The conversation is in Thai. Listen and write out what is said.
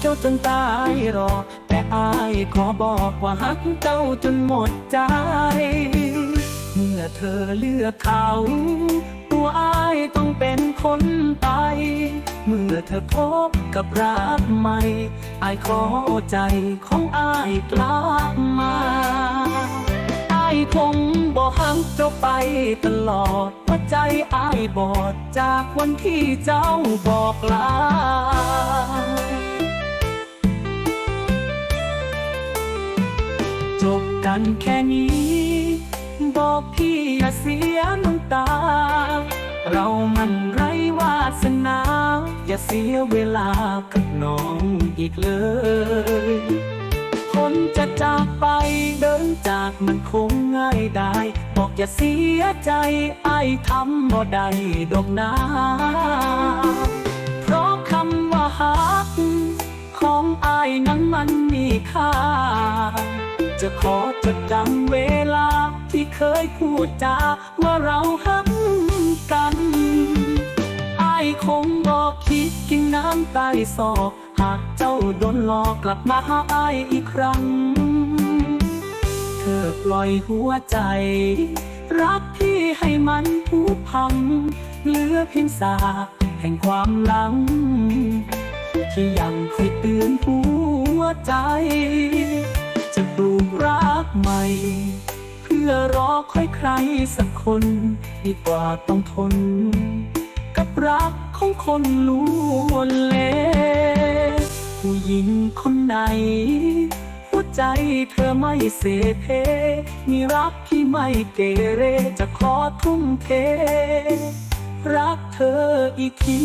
เจ้าจนตายรอ แต่อายขอบอกว่าฮักเจ้าจนหมดใจ เมื่อเธอเลือกเขา ตัวอายต้องเป็นคนไป เมื่อเธอพบกับรักใหม่อายขอใจของอายกลับมาอายคงบอกหักเจ้าไปตลอดเพราใจอายบอดจากวันที่เจ้าบอกลา จบกันแค่นี้ บอกพี่อย่าเสียน้ำตา เรามันไรวาสนา อย่าเสียเวลากับน้องอีกเลย คนจะจากไปเดินจากมันคงง่ายได้ บอกอย่าเสียใจไอ้ทำบ่ได้ดอกนาเพราะคำว่าหักของอายนั้นมันมีค่า จะขอจดจำเวลา ที่เคยพูดจาว่าเราหักกันอายคงบอกคิดกินน้ำตายสอกหากเจ้าโดนหลอกกลับมาหาอายอีกครั้ง เธอปล่อยหัวใจ รักที่ให้มันผูกพัง เหลือเพียงสาแห่งความหลัง ที่ยังคอยตือนหัวใจ ปลูกรักใหม่ เพื่อรอค่อยใครสักคน ดีกว่าต้องทน กับรักของคนลวนเลผู้หญิงคนไหนหัวใจเธอไม่เสเพ มีรักที่ไม่เกเรจะขอทุ่มเท รักเธออีกที